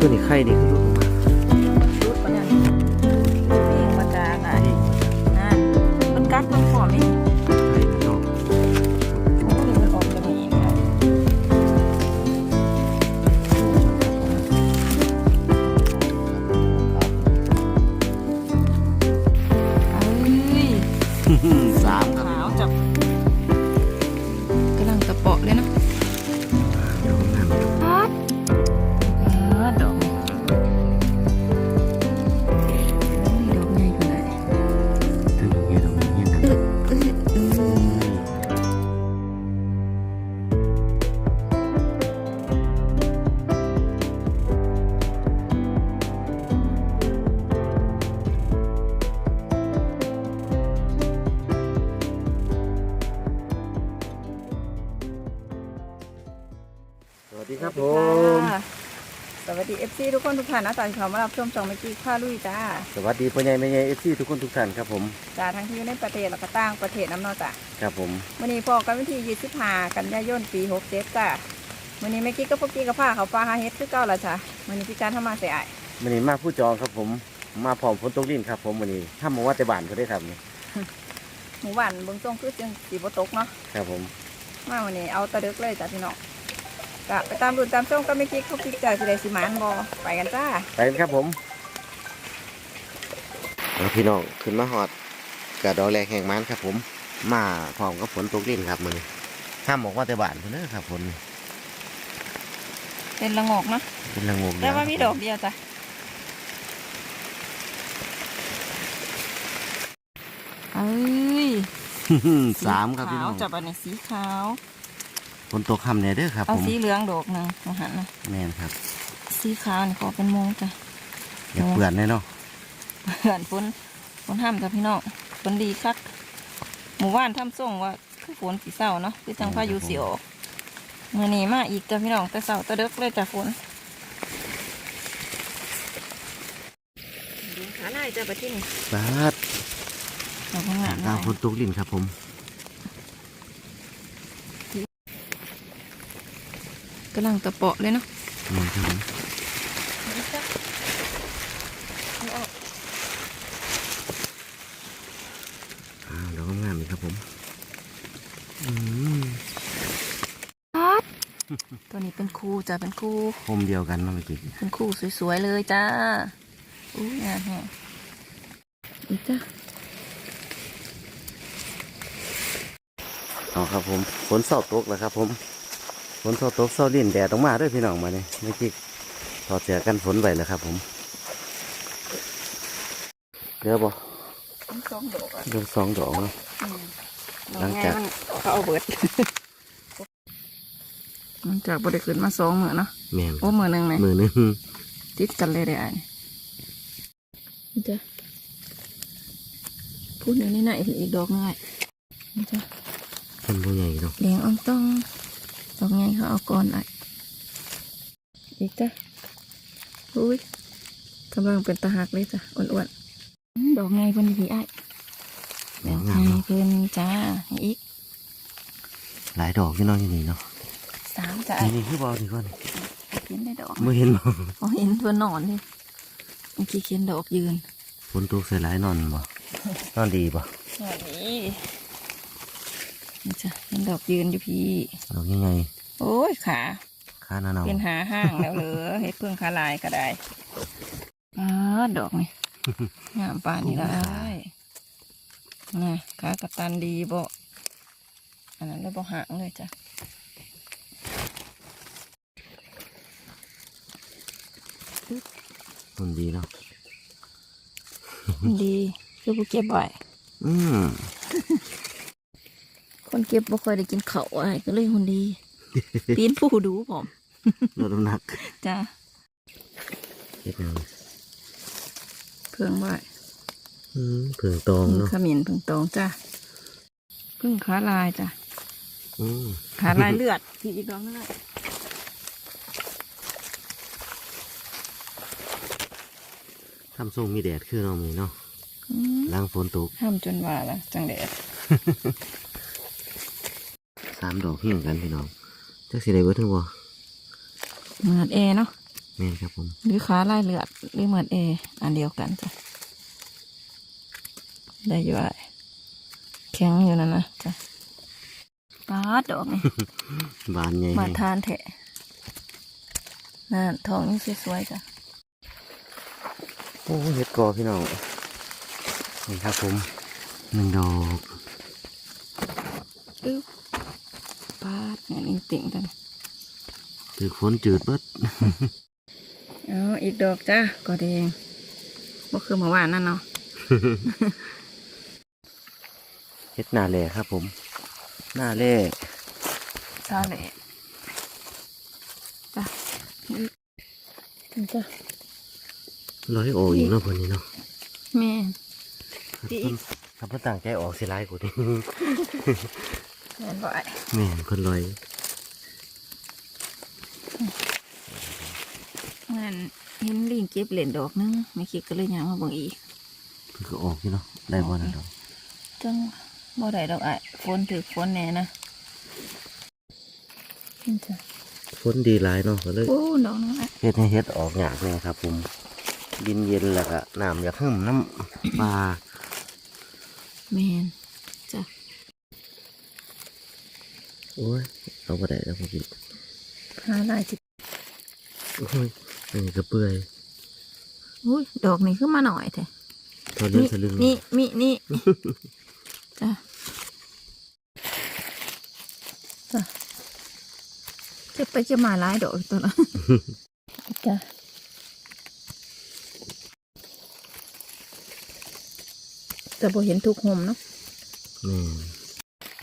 ตัวนี้ไข่นี่คื คนทุกท่านนะตอนที่เขามารับชมช่องเมื่อกี้ข้าลุยจ้าสวัสดีพ่อใหญ่แม่ใหญ่เอฟซีทุกคนทุกท่านครับผมจ้าทั้งที่อยู่ในประเทศแล้วก็ต่างประเทศน้ำเนอจ้ะครับผมวันนี้พอกันวันที่25กันยายนปี67จ้าวันนี้เมื่อกี้ก็พวกกี้กับผ้าเขาฟ้าหาเฮ็ดคือเก่าและจ้ะวันนี้พี่การทำมาเสียอายวันนี้มาผู้จองครับผม มาพร้อมฝนตกดินครับผมวันนี้ถ้ามาว่าแต่บ้านเขาได้ครับนี่หมู่บ้านเบิ่งทรงคือจังสีบ่ตกเนาะครับผมมาวันนี้เอาตะดึกเลยจ้ะพี่น้อง กะไปตามรุ่นตามช่องก็ไม่อกี้เขาพี่จ่าสิได้สิหมานบ่ไปกันจ้า ไปกันครับผมเอาพี่น้องขึ้นมาหอดกระดอกแรกแห่งมันครับ ผม มาพร้อมกับฝนตกดินครับมือนี้ห้ามบอกว่าแต่บ้านเพื่นเด้อครับฝนเป็นละงอกเนาะเป็นละงงแต่ว่ามีดอกเดียวจ้ะเอ้ยสามครับพี่น้องขาวจับอันนี้สีขาว ฝนตกคำเนี่ยเด้อครับเอาผมสีเหลืองดอกหนึ่งมาหันนะแม่นครับสีขาวนี่ก็เป็นโมงจ้ะอย่าเปื่อนเลยเนาะเพื่อนฝนฝนห้ามจ้ะพี่น้องฝนดีคักหมู่บ้านทำส่งว่าคือฝนสีเศร้าเนาะคือจังพายุสีออกเมื่อนี้มาอีกจ้ะพี่น้องแต่เศร้าแต่เด็กเลยจ้ะฝนขาหน้าจ้ะปะที่นี่บาดดอกงามดาวฝนตกดินครับผม กำลังตะเปาะเลยเนาะแม่นครับผมอ้าวดอกงามๆอีกครับผมอืมตัวนี้เป็นคู่จ้ะเป็นคู่โคมเดียวกันเนาะเมื่อกี้เป็นคู่สวยๆเลยจ้าอู้งานแฮะอีกจ้ะเอาครับผมฝนเศร้าตกแล้วครับผม ฝนเศร้าตกเศร้าดินแดดต้องมาเด้วยพี่น้องมาเนี่ยเมื่อกี้ถอดเสื้อกันฝนไว้แล้วครับ ผมเดี๋ยวบ่ทั้งสองดอกอะเดี๋ยวสองดอกเนาะอืมหลังจากดอไมันเขาเอาเบิดหลังจากบริขึ้นมาสองมือเนาะแม่นโอ้มือหนึ่งไหมมือหนึงติดกันเลยได้ไอ้นี่จ้ะพูดอย่างนี้นะอีกดอกหนึงไอ้นี่จ้ะเป็นผู้ใหญ่เนาะเลี้ยงอ่องต้อง ดอกไงเขาเอาก่อนไอ้อีกจ้ะอุ้ยกำลังเป็นตาหักเลยจ้ะอ้วนๆอืมดอกไงเพิ่นดีไอ้แม่ดอกงามไงเนาะเพิ่นจ้าอีก หลายดอกพี่น้องอยู่นี่เนาะสามจ้ะไอ้นี่นี่คือบอลนี่ก่อนเขียนได้ดอกไม่เห็นบ่เขาเห็นเพิ่นนอนเลยเมื่อกี้เขียนดอกยืนฝนตกใส่หลายนอนบ่นอนดีบ่นี่นี่ จ้ะเห็นดอกยืนอยู่พี่ ดอกยังไง โอ้ยขาข้าหนาหนาวเป็นหาห้างแล้วเหรอเฮ็ดเพื่องขาลายก็ได้อ่าดอกนี่งามป่านนี่ละอ้ายนะขากระตันดีบ่อันนั้นเลยบ่หางเลยจ้ะมันดีเนาะดีคือผู้เก็บไว้อืม คนเก็บบ่ค่อยได้กินเขาวอ้ายก็เลยหุ่นดี ปีนผู้ดูผมลดน้ำหนักจ้ะเฮ็ดหยังเพื่องไว้อืมเผื่องตองเนาะขมิ้นเพึ่งตองจ้ะเพึ่งขาลายจ้ะอืมขาลายเลือดพี่อีกดอกนึงเลยทำทรงมีแดดคือเรามีเนาะอืม ล้างฝนตกห้ามจนว่าละจังแดด สามดอกเพียงกันพี่น้องจักสิได้เบิดถึงบ่เหมือนแอร์เนาะแแม่นครับผมหรือขาลายเลือดหรือเหมือนเออันเดียวกันจ้ะได้อยู่ไอ้แข็งอยู่นั่นนะจ้ะปาดดอกนี่บานใหญ่มาทานแทะนั่นทองนี่สวยๆจ้ะโอ้เห็ดกอพี่น้องนี่ครับผมหนึ่งดอกอึ๊บ ปาดเนี่ยนี่ติ่งกันถือฝนจืดเบิดเอาอีกดอกจ้ะก็แดงบ่คือเมื่อวานนั่นเนาะเห็ดหน้าแหล่ครับ ผม หน้าแหล่ซาเละจ้ะจ้ะร้อยโออีกเนาะคนนี้เนาะแม่ดีอีกถ้าเพิ่นตั้งใจออกสิร้ายกว่านี้แม่นบ่ไอ้แม่นคนลอยงั้นเห็นลิงเก็บเหรียญดอกนึงไม่คิดก็เลยยางมาเบิ่งอีกเพิ่นก็ออกอยู่เนาะได้บ่นะดอกจังบ่ได้ดอกไอ้ฝนถือฝนแน่นะนี่จ้ะฝนดีหลายเนาะก็เลยโอ้ดอกนึงไอ้เฮ็ดให้เฮ็ดออกยากเลยครับผมดินเย็นแล้วก็น้ำอยากหึ่มน้ำปลาแม่นจ้ะ โอ้ยเอาบ่ได้แล้วพอดีหาลายจิโอ้ยอันนี้ก็เปื่อยอุ้ยดอกนี้ขึ้นมาหน่อยแท้ทอดเลือดสลึงนี่มีนี่จ้ะจ้ะจะไปจะมาหลายดอกอีกตัวละจ้ะแต่บ่เห็นทุกโฮมเนาะนี่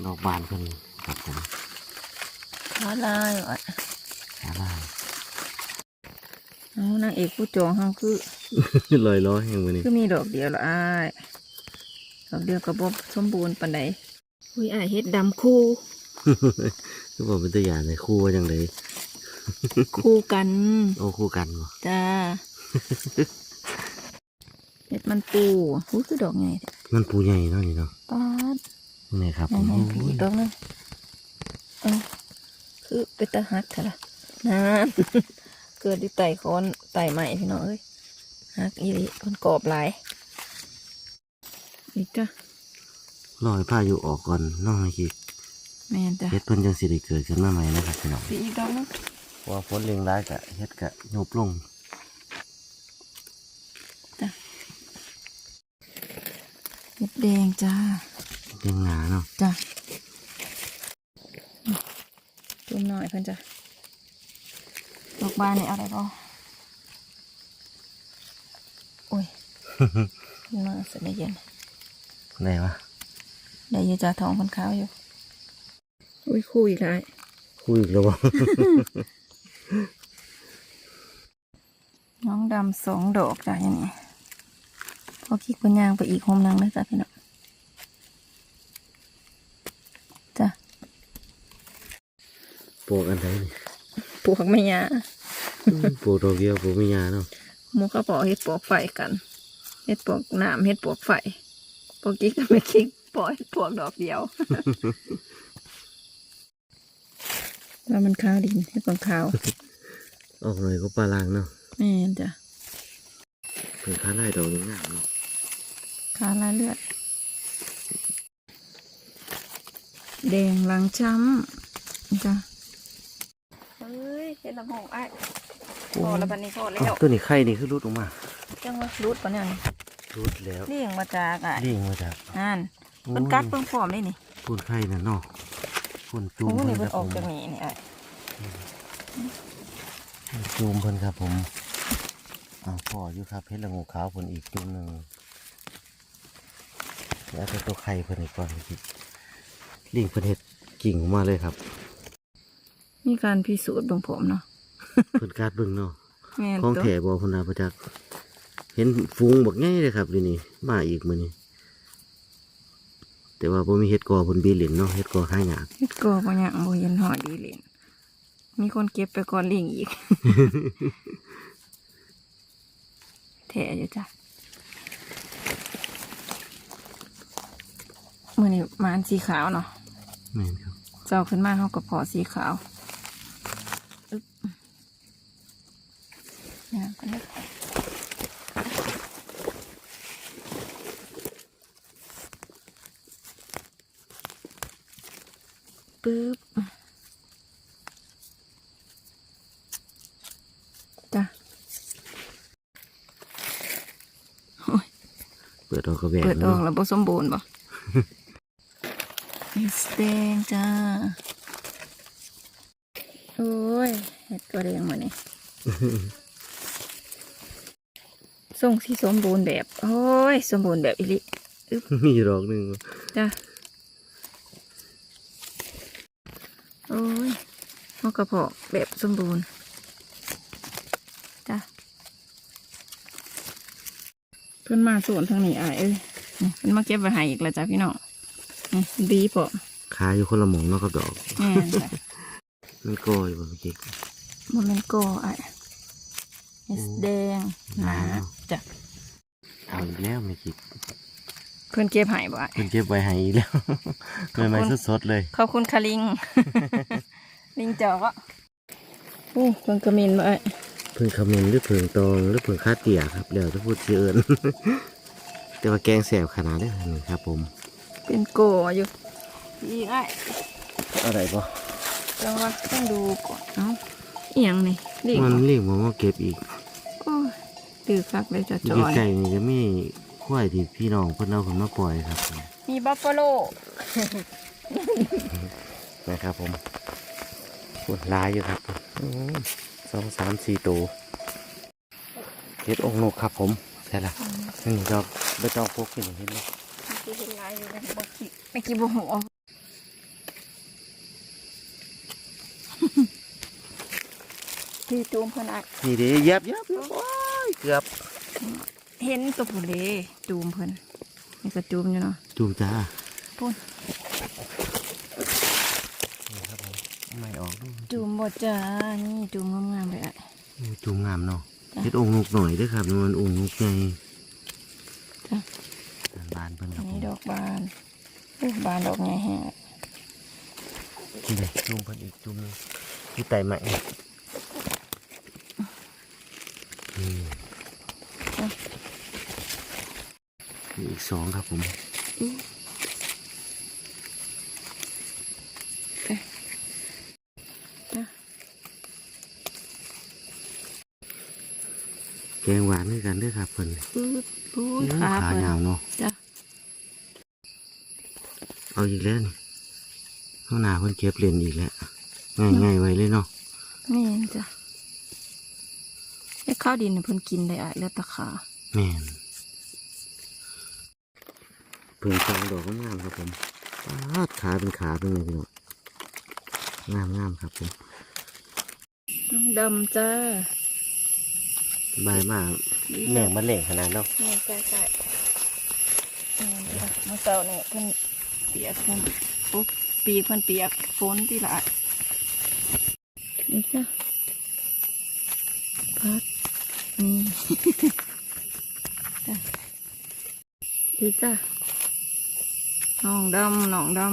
ดอกบานเพิ่นครับผม ขาลายว่ะอะไรเอานางเอกผู้จองเฮาคือลอยล้อแห่งวันนี้คือมีดอกเดียวละอ้ายดอกเดียวกับบสมบูรณ์ปานใดอุ้ยอ้ายเฮ็ดดำคู่คือบอกเป็นตัวอย่างเลยคู่ว่าจังเลยคู่กัน โอ้คู่กันบ่จ้าเห็ดมันปูอู้คือดอกไงมันปูใหญ่เนาะนี่เนาะป๊าดนี่ครับไหผมนโอ้ๆพี่ยดอกนึงเอา คือเป็นตาหักเถอะล่ะนั่นเกิดที่ไต่คอนไต่ใหม่พี่น้องเอ้ยหักอีหลีคนกรอบหลายนี่จ้ะรอยผ้าอยู่ออกก่อนน้องให้คิดแม่นจ้ะเฮ็ดเพิ่นจังสิได้เกิดขึ้นมาใหม่นะครับพี่น้อง สีอีกดอกนึงว่าฝนเล็งร้ายกะเฮ็ดกะยุบลงเห็ดแดงจ้า เล็งหนาเนาะ จ้ะ จุ่มหน่อยเพิ่นจ้ะดอกบานนี่เอาได้ป่โอ้ยมาเสร็จได้เย็นได้ปะได้อยืจ่าทองคนขาวอยู่อุ้ยคู่อีกแล้วคู่อีกแล้วบ่น้องดำสองดอกจ้ะอย่างนี้พอคิดปัญญางไปอีกโฮมนังนะจ้ะพี่น้องจ้ะ ปลูกอันใดนี่ปลวกไม่ยาปลูกดอกเดียวปลูกไม่ยาเนาะหมูเขาปอกเฮ็ดปลวกไฟกันเฮ็ดปลวกน้ำเฮ็ดปลวกไฟปลวกกิ๊กก็ไม่คิกปล่อยปลวกดอกเดียวแล้วมันขาวดินเฮ็ดปลวกขาวออกหน่อยก็ปลาลางเนาะแม่นจ้ะเพิ่นค้าไล่ดอกงามๆเนาะขาลายเลือดแดงหลังช้ำนี่จ้ะเฮ้ย เฮ็ดละหงไอ้พอแล้วบัดนี้พอแล้อ้าววตัวนี้ไข่นี่คือรุดออกมาจังว่ารูดปะเนี่ยนี่รุดแล้วเลี้ยงมาจากอะเลี้ยงมาจากนั่นมันกัดเพิ่งพร้อมนี่นี่พูนไข่น่ะเนาะพูนจูโอ้มนี่เพิ่เพิ่นนครับอผอกมจากนี่นี่ไอ้จูมเพิ่นครับผมอ้าวพ่ออยู่ครับเพชรละงูขาวเพิ่นอีกจุ่มหนึ่งแล้วแต่ตัวไข่เพิ่นอีกก่อนพี่ลิงเพิ่นเฮ็ดกิ่งออกมาเลยครับ มีการพิสูจน์เบิ่งผมเนาะเพิ่นการดเบิ่งเนาะแม่นของตัวแถบ่เพิ่นน่าประจักษ์เห็นฟูงบักใหญ่เลยครับอยู่นี่มาอีกมื้อนี้แต่ว่าบ่มีเฮ็ดกอเพิ่นบีเหลินเนาะเฮ็ดกอหายากเฮ็ดก็บ่ยังบ่เห็นหอดีเลยมีคนเก็บไปก่อนลิงอีก แถอยู่จ้ะมื้อนี้มานสีขาวเนาะแม่นครับ เจ้าขึ้นมาเขาก็พอสีขาว อึ๊บนี้ปึ๊บจ้ะโอ้ยเปิดออกกระแบกเปิดอเนาะอกแล้วบ่สมบูรณ์บ่ มีสแดงจ้า โอ้ยเห็ดตัวแดงมานี่ส่งที่สมบูรณ์แบบ โอ้ย สมบูรณ์แบบอิลิมีดอกหนึ่งจ้ะโอ้ยเฮากระเพาะแบบสมบูรณ์จ้ะเพิ่นมาสวนทางนี้อะเอ้ยนี่เพิ่นมาเก็บไว้ให้อีกแล้วจ้ะพี่น้องนี่ดีพอขาอยู่คนละหมองเนาะกับดอกแม่นจ้ะมันก็อยู่บนกิ๊กมันเป็นโกอะเอสแดงหนาหนาจ้ะเอาอีกแล้วไม่กิ๊กเพิ่นเก็บให้บ่อะเพิ่นเก็บไว้ให้อีกแล้วขอบใหม่คุณๆสดๆเลยขอบคุณค่ะลิง ลิงจอกอะโอ้เพิ่นกระมินบ่อะเพิ่งคำนึงหรือเพิ่งตองหรือเพิ่งคาเตียครับแล้วจะพูดเชื่อเอิญ แต่ว่าแกงแสบขนาดนี้นี่ครับผมเป็นโกอยู่อีกไอ้อะไรปะต้องว่าต้องดูก่อนเอ้าอีหยังนี่ลิงมันบ่เรียกว่าเก็บอีกโอ้ยตื่นคักเลยจ้ะอจยู่อยใกล้ๆนี่ก็มีควายที่พี่น้องเพิ่นเอาขึ้นมาปล่อยครับ มีบัฟฟาโลนะครับผมปวดลายอยู่ครับอืมสองสามสี่ตัวเห็ดองค์นกครับผมใช่ละนี่ดอกใบตองพกขึ้นเห็นไหมที่เห็นลายอยู่ในบ่คิไม่กี่บ่หัว ที่ตูมเพิ่นอะนี่เด้เหยับเหยับโอ้ยเกือบเห็นตัวผู้เลจูมเพิ่นนี่ก็จูมอยู่เนาะจูมจ้าพุ่นนี่ครับผมไม่ออกด้วยจูมบ่จ้านี่จูมงามๆเลยอะนี่จูมงามเนาะจ้ะเฮ็ดองค์นกหน่อยเด้วยครับมันองค์นกใหญ่จ้ะบานเพิ่นคอัรันบผนี้มดอกบานอู้บานดอกใหญ่แฮะนี่เลยจูมเพิ่นอีกจูมหนึงที่ไต่ใหม่นี่นี่อีกสองครับผมจ้ะแกงหวานด้วยกันเด้วยครับเพิ่นปื๊ดปุ้ยโอ้ขาขาเพิ่นยาวเนาะจ้ะเอาอีกแล้วนี่ ข้างหน้าเพิ่นเก็บเหรียญอีกแล้วง่ายๆไว้เลยเนาะนี่จ้ะไอ้ข้าวดินน่ะเพิ่นกินได้อะแล้วแตะขาแม่นเพิ่งสองดอกงามๆครับผมปาดขาเป็นขาเป็นไงพี่น้องงามๆครับผมน้องดำจ้าบายมากแม่งมันเหล่งขนาดเนาะนี่ใกล้ๆนี่จ้ะเมื่อเช้านี่เพิ่นเปียกเพิ่นปุ๊บ ปีกเพิ่นเปียกฝนที่ละนี่จ้ะพัดนี่จ้ะดีจ้ะน้องดำน้องดำ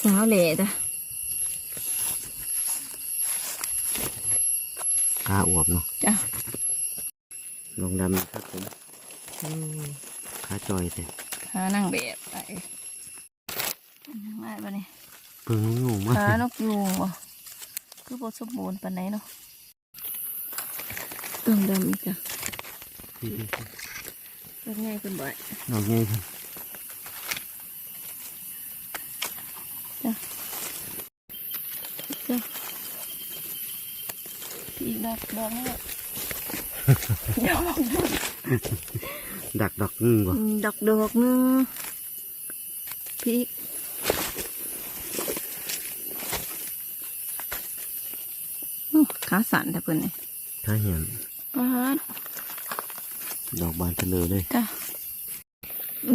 สาวเหล่จ้ะขาอวบเนาะจ้ะลองดำครับผมอืมขาจอยแต่ ขานั่งแบบไปง่ายปะเนี่ยเพิ่งงูมากขานกยูงบ่คือบสมบูรณ์ปานไหนเนาะต้องดำอีกจ้ะเป็นไงเป็นบ่อยดอกใหญ่ครับจ้ะอีกดอกดอกนี่ ดอกดักดอกงูบ่ดอกดอกหนึงพี่อู้ขาสั่นแต่เพิ่นนี่ถ้าเห็นปาดดอกบานเฉลยเลยจ้ะ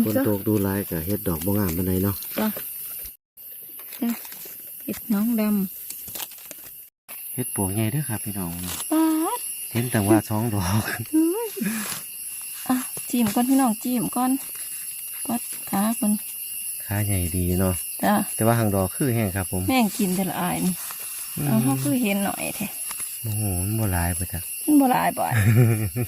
ฝนตกดูลายกับเฮ็ดดอกบ่งามปานใดเนาะจ้ะจ้ะเห็ดน้องดเฮ็ดปวกใหญ่เด้อครับพี่น้อง เนาะำปาดเห็นแต่ว่าสองดอกอะจิ้มก่อนพี่น้องจิ้มก่อนปัดขาคนขาใหญ่ดีเนาะจ้ะแต่ว่าหางดอกคือแห้งครับ ผมแม่งกินแต่ละอายนี่อืมเอาเขาคือเห็นหน่อยแท้โอ้โหมันบ่หลายไปจ้ะมันบ่หลายบ่อย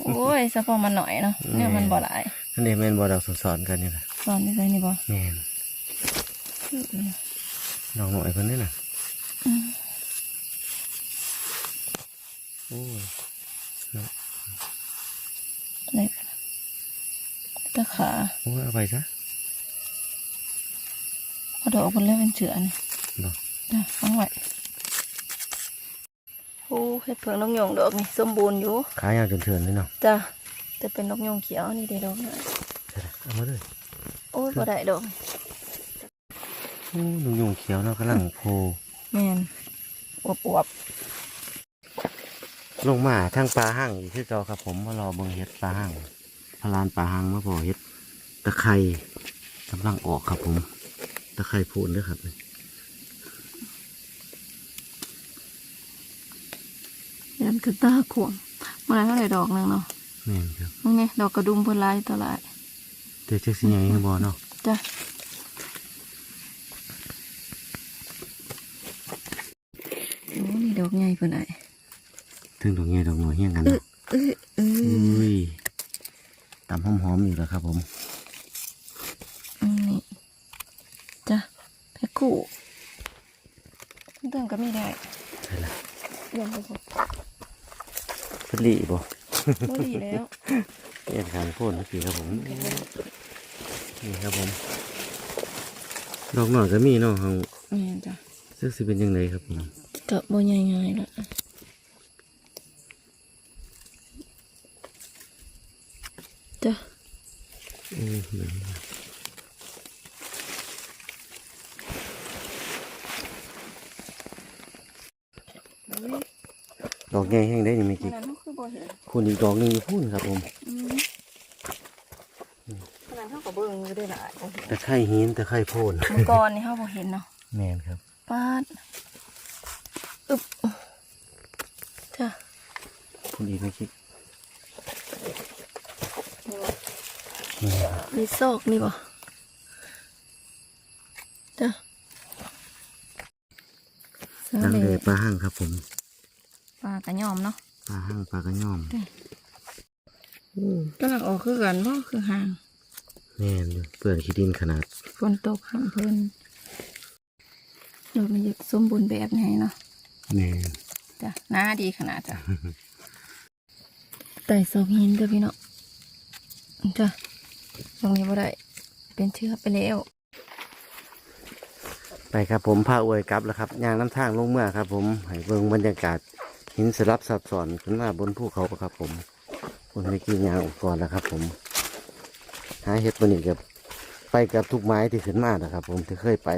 โอ้ยเฉพาะมันหน่อยเนาะเนี่ยมันบ่หลายอันนี้แม่นบ่ดอกสอนๆกันนี่ล่ะตอนนี้ใส่นี่บ่แม่นดอกหน่อยเพิ่นนี่น่ะอืมโอ้ย นี่ตะ ขาโอ้ยเอาไปซะเอาดอกมันแล้วเป็นเจือนี่บ่จ้ะฟังไว้โอ้เห็ดเผือกนกยงดอกนี่สมบูรณ์อยู่ขายาวจนเถื่อนเลยเนาะจ้ะแต่เป็นนกยงเขียวนี่เด้ดอกนะใช่ละเอามาเลยโอ้ยบ่ได้ดอกโอ้ลุงยุงเขียวเนาะกำลังโพแม่นอวบอวบลงมาทางปลาหั่งอีกคือเก่าครับผมมารอเบิ่งเห็ดปลาหั่ง พลานปลาหั่งมาพอเห็ดตะไคร่กำลังออกครับผม ตะไคร่พูนด้วยครับยันคือตาขวงมาได้เท่าไหร่ดอกหนึงเนาะแม่นครับนี่นี่ดอกกระดุมเพิ่นหลายต่อหลายเดี๋ยวจะสิยังไงบ่เนาะจ้ะโอ้นี่ดอกใหญ่เพิ่นไอ้ถึงดอกใหญ่ดอกน้อยเฮี้ยงกัน เออ เนาะ เออเออ อุ้ยตำหอมๆอยู่แล้วครับผม อืมนี่จ้ะแพ็คคู่เติมก็ไม่ได้ ใช่ละ เรียนไปหมด พลีบ่ บ่ดีแล้ว เรียนการโค่นเมื่อกี้ครับผม นี่ครับผมดอกหน่อยก็มีเนาะเฮาแม่นจ้ะซึ่งสิเป็นยังไงครับผมก็บ่ใหญ่ง่ายละจ้ะอืมเหมือนดอกใหญ่แห้งได้ยังไม่ขกี่นาดนั้นคือบ่เห็นคุณอีกดอกหนึงอยู่พูนครับผม อืมขนาดเท่ากับเบิ่งอยู่ได้หลายบ่เห็น ตะไคร่หินตะไคร่โพนเมื่อก่อนนี่เฮาบ่เห็นเนาะแมนครับปาดอึบจ้ะคุณอีกไม่คิดนี่บ่นี่ครับมีซอกนี่บ่จ้ะเสือนั่งเหเลลยปลาห้างครับผมปลากระยอมเนาะปลาห้างปลากระย่อมกำลังออกคือกันบ่คือห่าง แมนอยู่เปื่อนขี้ดินขนาดฝนตกห่างเพิ่นดอกมันจะสมบูรณ์แบบไหนเนาะแมนจ้ะหน้าดีขนาดจ้ะไต่ซอกหินเด้อพี่เนาะจ้ะตรงนี้บ่ได้ เป็นเชื้อไปแล้วไปครับผมพาอวยกลับแล้วครับย่างน้ำทางลงเมื่อครับ ผมให้เบิ่งบรรยากาศหินสลับซับซ้อนขึ้นมาบนภูเขาครับผมคนไม่กินยางออกก่อนแล้วครับ ผม หาเห็ดตัวนี้กับไปกับทุกไม้ที่ขึ้นมานะครับ ผมที่เคยไป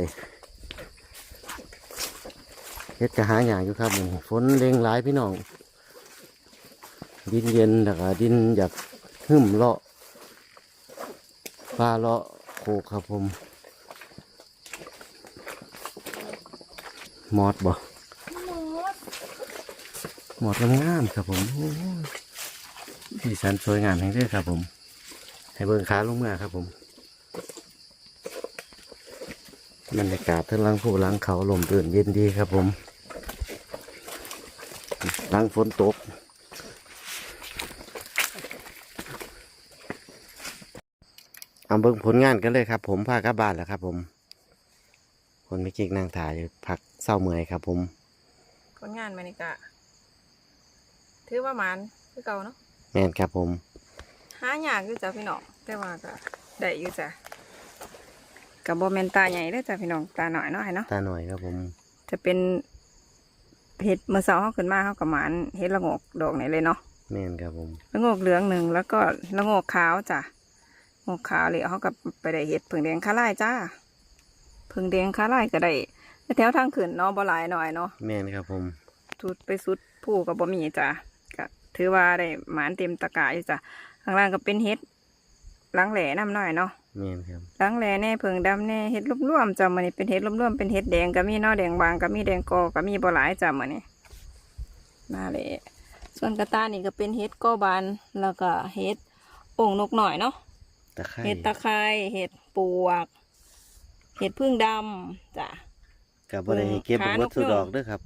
เห็ดจะหาอย่างอยู่ครับผมฝนเร่งร้ายพี่น้อง ดินเย็นแล้วก็ดินอยากหึ่มเลาะปลาเลาะโคกครับผมมอดบ่หมอดงามๆครับผมโอ้ยสีสันสวยงามแห่งเด้ครับผม ให้เบิ่งขาลงมาครับผมบรรยากาศทั้งหลังผู้หลังเขาลมตื่นเย็นดีครับผมหลังฝนตกเอาเบิ่งผลงานกันเลยครับ ผมพากลับบ้านแล้วครับ ผม คนไม่กิกนั่งถ่ายอยู่พักเศร้าเมื่อยครับ ผม ผลงานมานี่กะถือว่าหมันคือเก่าเนาะแม่นครับผม หายากอยู่จ้ะพี่น้อง แต่ว่าก็ได้อยู่จ้ะกับโบแมนตาใหญ่เด้อจ้ะพี่น้องตาหน่อยเนาะให้เนาะตาหน่อยครับผม จะเป็นเห็ดเมื่อเช้าเขาขึ้นมาเขากับหมานเห็ดละโงกดอกไหนเลยเนาะแม่นครับผมละโงกเหลืองหนึ่งแล้วก็ละโงกขาวจ้ะโงกขาวเลยเขากับไปได้เห็ดผึ่งแดงคาไล่จ้าผึ่งแดงคาไล่ก็ได้แถวทางขึ้นเนาะบ่หลายหน่อยเนาะแม่นครับผมสุดไปสุดผู้กับบ่มีจ้ะก็ถือว่าได้หมานเต็มตะกร้าอยู่จ้ะข้างล่างก็เป็นเห็ด หลังแหล่น้ำหน่อยเนาะแม่นครับหลังแหล่แน่เพิงดำแน่เห็ดร่วมๆจ้ะมื้อนี้เป็นเห็ดร่วมๆเป็นเห็ดแดงก็มีเนาะแดงบางก็มีแดงกอก็มีบ่หลายจ้ะมื้อนี้มาเลยส่วนกระตายนี่ก็เป็นเห็ดกอบานแล้วก็เห็ดโอ่งนกหน่อยเนาะตะไคร้เห็ดตะไคร้เห็ดปวก เห็ดพึ่งดำจ้ะกับบ่ได้ให้เก็บขาวัตถุนกยูงดอกเด้วยครับ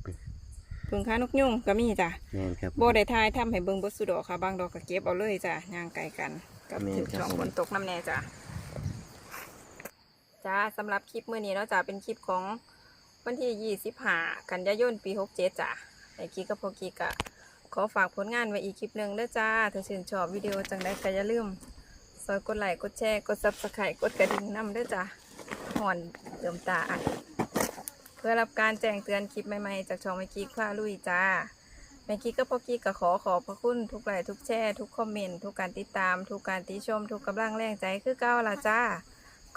เพิ่งค้านกยุงก็มีจ้ะแม่นครับโบได้ทายทำให้เบิ่งบดสุดอกค่ะ บางดอกก็เก็บเอาเลยจ้ะย่างไก่กัน กับแม่นถึงครับช่องผมฝนตกน้ำแน่จ้ะจ้าสำหรับคลิปมื้อนี้เนาะจ้ะเป็นคลิปของวันที่ 25 กันยายนปี 67จ้ะไอ้กี้กับพอกี้กะขอฝากผลงานไว้อีกคลิปหนึ่งเด้อจ้าถ้าชื่นชอบวิดีโอจังได้ก็อย่าลืมซอยกดไลค์กดแชร์กด Subscribe กดกระดิ่งนำเด้อจ้ะหอนเติมตาอัดเพื่อรับการแจ้งเตือนคลิปใหม่ๆ จากช่องเมื่อกี้คว้าลุยจ้า แม่กี้ก็พอกี้ก็ขอขอบพระคุณทุกไลค์ทุกแชร์ทุกคอมเมนต์ทุกการติดตาม ทุกการติชม ทุกกำลังแรงใจคือเก้าละจ้า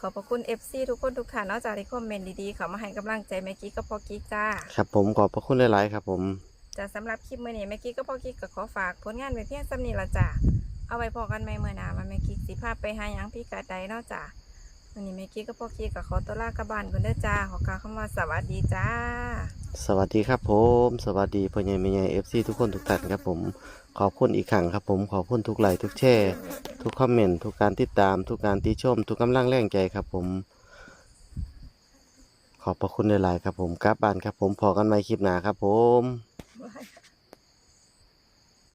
ขอบพระคุณ FC ทุกคนทุกท่านเนอกจากที่คอมเมนต์ดีๆเขามาให้กำลังใจแม่กี้ก็พอกี้จ้า ครับผมขอบพระคุณหลาย ๆ ครับผมจะสำหรับคลิปมื่อนี้แม่กี้ก็พอกี้ก็ขอฝากผลงานไว้เพียงสำนี้ละจ้าเอาไว้พอกันใหม่เมื่อหนามาแม่กี้สิภาพไปหาหยังพี่กาใดเนาะจ้า วันนี้แม่กี้ก็พ่อกี้ก็ขอตัวลากลับบ้านกันเด้อจ้าขอกล่าวคำว่าสวัสดีจ้า สวัสดีครับผม สวัสดีพ่อใหญ่แม่ใหญ่เอฟซีทุกคนทุกท่านครับผม ขอบคุณอีกครั้งครับผม ขอบคุณทุกไลค์ทุกแชร์ทุกคอมเมนต์ทุกการติดตาม ทุกการติชม ทุกกำลังแรงใจครับผม ขอบพระคุณหลายๆครับผมกลับบ้านครับผมพอกันใหม่คลิปหน้าครับผม Bye.